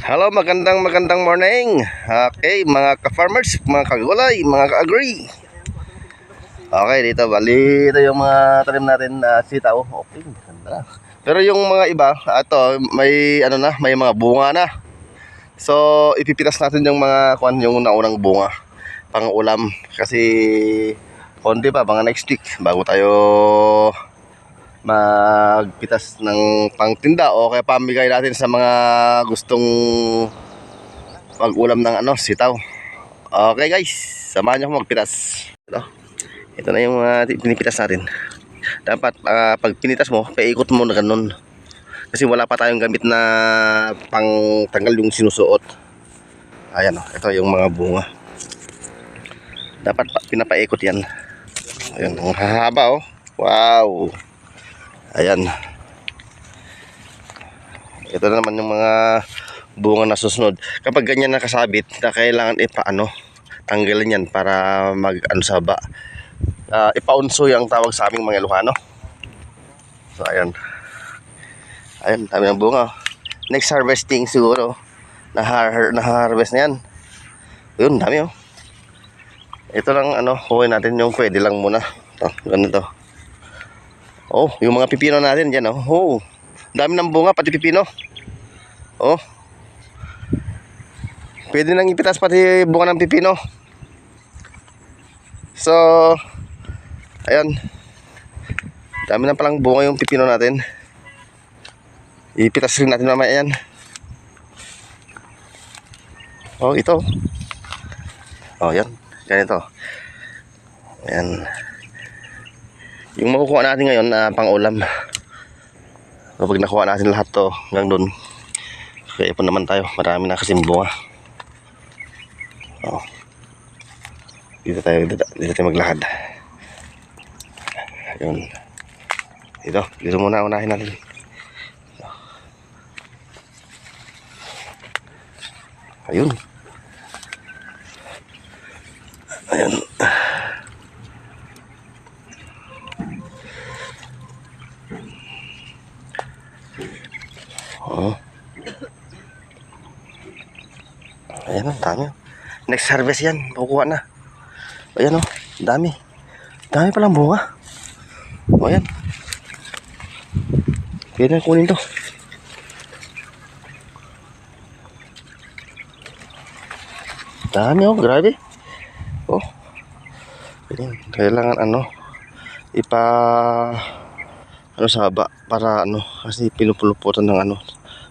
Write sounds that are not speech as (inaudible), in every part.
Hello, magandang magandang morning. Okay, mga ka-farmers, mga kagulay, mga ka-agree. Okay, dito bali ito yung mga tanim natin na sitaw. Okay, ganda. Pero yung mga iba, ito may ano na, may mga bunga na. So, ipipitas natin yung mga kuan yung naunang bunga pang ulam kasi konti pa mga next week bago tayo magpitas ng pangtinda o kaya pamigay natin sa mga gustong mag-ulam ng ano, sitaw. Okay guys, samahan niyo ako magpitas. Ito, ito na yung uh, pinipitas natin. Dapat ah, pag pinitas mo, paikot mo na ganun. Kasi wala pa tayong gamit na pang tanggal yung sinusuot. Ayan o, ito yung mga bunga. Dapat pa, pinapaikot yan. Ayan, ang hahaba oh. Wow. Ayan. Ito na naman yung mga bunga na susunod. Kapag ganyan nakasabit, na kailangan ipaano, tanggalin yan para mag ano sa ba. Uh, ipaunsoy ang tawag sa aming mga Ilocano. So ayan. Ayan, dami ng bunga. Next harvesting siguro. Na, har na harvest na yan. Yun, dami oh. Ito lang ano, kukunin natin yung pwede lang muna. Ito, ganito. Oh, yung mga pipino natin dyan, oh. Oh, dami ng bunga, pati pipino. Oh. Pwede nang ipitas pati bunga ng pipino. So, ayan. Dami na palang bunga yung pipino natin. Ipitas rin natin mamaya yan. Oh, ito. Oh, yan. Ganito. Ayan. Yung makukuha natin ngayon na pang ulam. Kapag nakuha natin lahat to hanggang doon. Kaya po naman tayo. Marami na kasi bunga. Oh. Dito tayo, dito, dito tayo maglakad. Ayun. Dito, dito muna unahin natin. Ayun. Ayun. Oh. Ayan ang dami. Next harvest yan. Makukuha na. Ayan o. Dami. Dami palang bunga. O ayan. Pwede na kunin to. Dami oh. Grabe. Oh. Ayan. Kailangan ano. Ipa ano sa haba para ano kasi pinupuluputan ng ano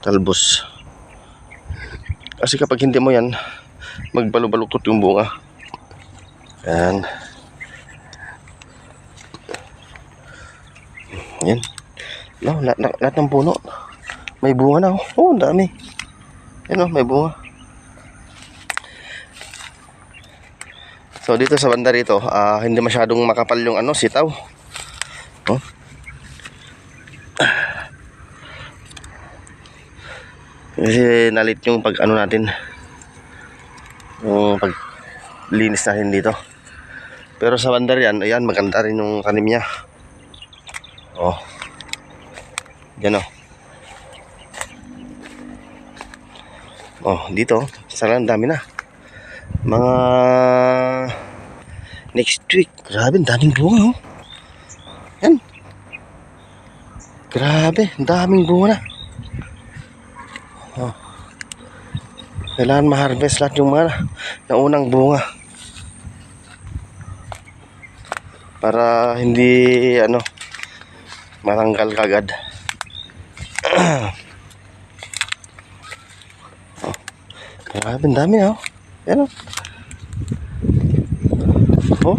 talbos kasi kapag hindi mo yan magbalubalotot yung bunga. Yan. Yan. No, lahat, lahat, lahat ng puno. May bunga na oh, oh dami. Yan oh, may bunga. So dito sa banda rito ah, hindi masyadong makapal yung ano sitaw. Oh. Kasi nalit yung pag ano natin. Yung pag linis natin dito. Pero sa bandar yan, ayan, maganda rin yung tanim niya. Oh. Yan oh. Oh, dito, sana ang dami na. Mga next week, grabe, ang daming bunga oh. Yan. Grabe, daming bunga na. Kailangan ma-harvest lahat yung mga naunang bunga. Para hindi ano matanggal kagad. (clears throat) oh. Grabe, dami oh. Yan oh. Oh.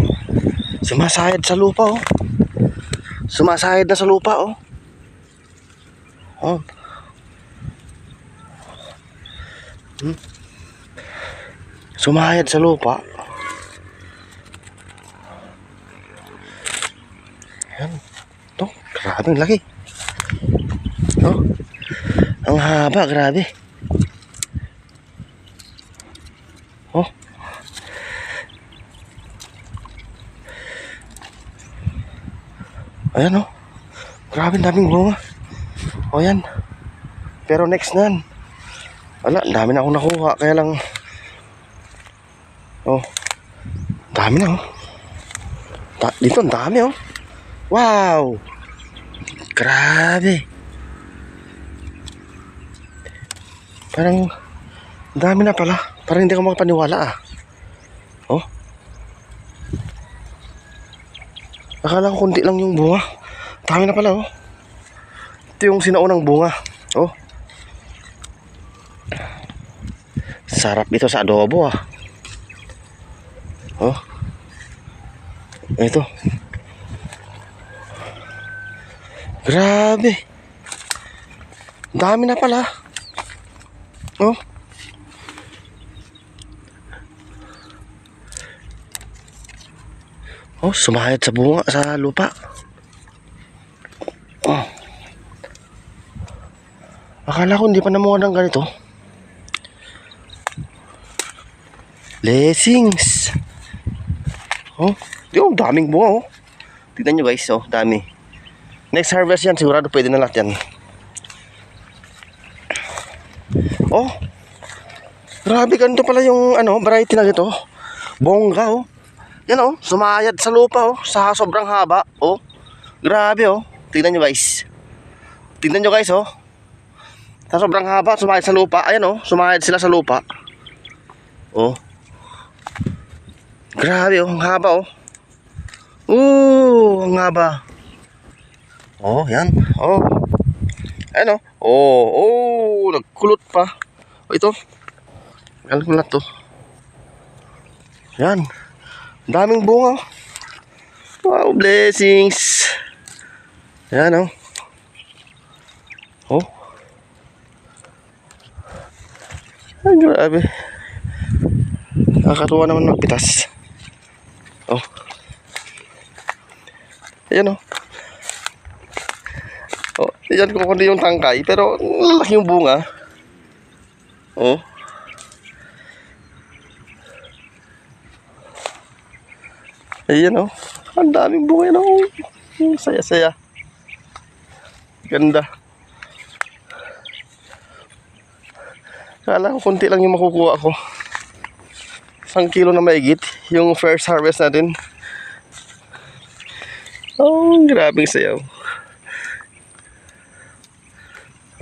Sumasayad sa lupa oh. Sumasayad na sa lupa oh. Oh. Hmm. Sumahayad sa lupa. Yan. Ito, grabe ang laki. Oh. Ang haba, grabe. Oh. Ayan oh. Grabe daming bunga. O yan. Pero next na yan. Wala, dami na akong nakuha. Kaya lang... Oh. Dami na, oh. Ta- dito, ang dami, oh. Wow! Grabe. Parang... ang dami na pala. Parang hindi ako makapaniwala, ah. Oh. Akala ko kunti lang yung bunga. Dami na pala, oh. Ito yung sinaunang bunga. Oh. Sarap ito sa adobo ah. Oh. Ito. Grabe. Dami na pala. Oh. Oh, sumahid sa bunga sa lupa. Oh. Akala ko hindi pa namuha ng ganito. Blessings. Oh, di oh, daming bunga oh. Tignan nyo guys, oh, dami. Next harvest yan, sigurado pwede na lahat yan. Oh, grabe ganito pala yung ano, variety na ito. Bongga oh. Yan oh, sumayad sa lupa oh, sa sobrang haba. Oh, grabe oh. Tignan nyo guys. Tignan nyo guys oh. Sa sobrang haba, sumayad sa lupa. Ayan oh, sumayad sila sa lupa. Oh. Grabe oh, ang haba oh. Oo, ang haba. Oh, yan. Oh. Ayan oh. Oh, oh, nagkulot pa. Oh, ito. Alam na to. Yan. Daming bunga. oh. Wow, blessings. Yan oh. Oh. Ay, grabe. Nakakatuwa naman magpitas. Ayan oh. Oh, yan ko kundi yung tangkay, pero lalaki yung bunga. Oh. Ayan oh. Ang daming bunga yan oh. Ang Saya-saya. Ganda. Kala ko konti lang yung makukuha ko. Isang kilo na maigit. Yung first harvest natin. Oh, grabing sayaw.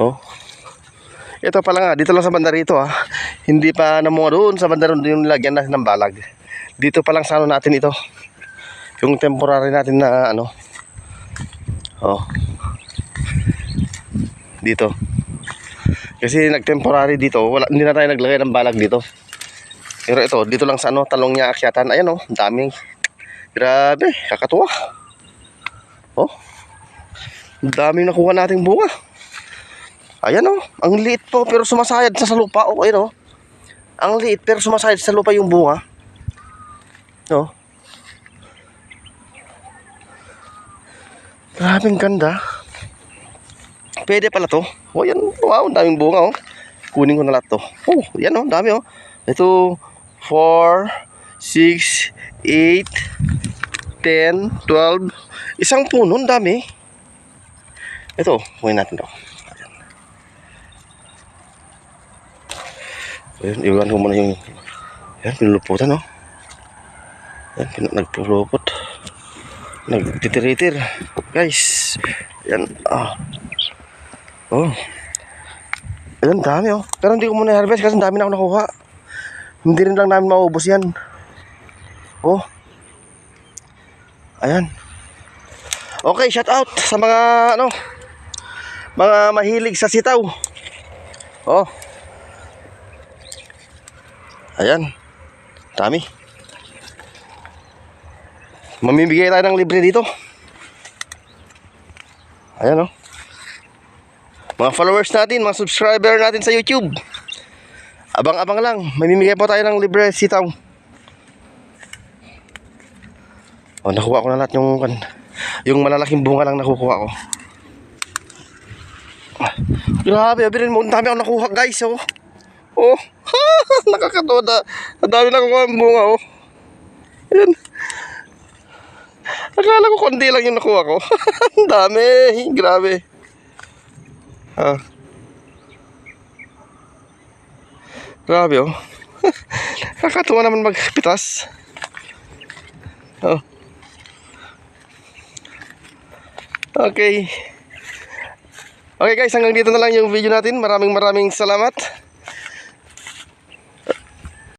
Oh. Ito pala nga, dito lang sa banda rito ah. Hindi pa namunga doon sa banda doon yung lagyan natin ng balag. Dito pa lang sa ano natin ito. Yung temporary natin na ano. Oh. Dito. Kasi nag-temporary dito, wala, hindi na tayo naglagay ng balag dito. Pero ito, dito lang sa ano, talong niya akyatan. Ayan oh, daming. Grabe, kakatuwa. Oh. Daming nakuha nating bunga. Ayan oh, ang liit po pero sumasayad sa, lupa. Oh, ayan oh. Ang liit pero sumasayad sa lupa yung bunga. Oh. Grabe ang ganda. Pwede pala to. Oh, yan. Wow, daming bunga oh. Kunin ko na lahat to. Oh, yan oh, dami oh. Ito 4 6 8 10 12 Isang puno, dami. Ito, kunin natin to. Ayun, iwan ko muna yung yan, pinuluputan oh. Yan, pin nagpulupot. Nagtitiritir. Guys, yan, ah. Oh. Ayan, dami oh. Pero hindi ko muna harvest kasi dami na ako nakuha. Hindi rin lang namin maubos yan. Oh. Ayan. Okay, shout out sa mga ano mga mahilig sa sitaw. Oh. Ayan. Dami. Mamimigay tayo ng libre dito. Ayan oh. Mga followers natin, mga subscriber natin sa YouTube. Abang-abang lang, mamimigay po tayo ng libre sitaw. Oh, nakuha ko na lahat yung kan. Yung malalaking bunga lang nakukuha ko. Ah, Grabe, abirin mo, ang dami ako nakuha guys, oh. Oh, (laughs) nakakatawa na. Ang dami nakuha ang bunga, oh. Ayan. Akala ko konti lang yung nakuha ko. (laughs) ang dami, grabe. Ah. Grabe oh. (laughs) Kakatuwa naman magpitas. Oh. Okay. Okay guys, hanggang dito na lang yung video natin. Maraming maraming salamat.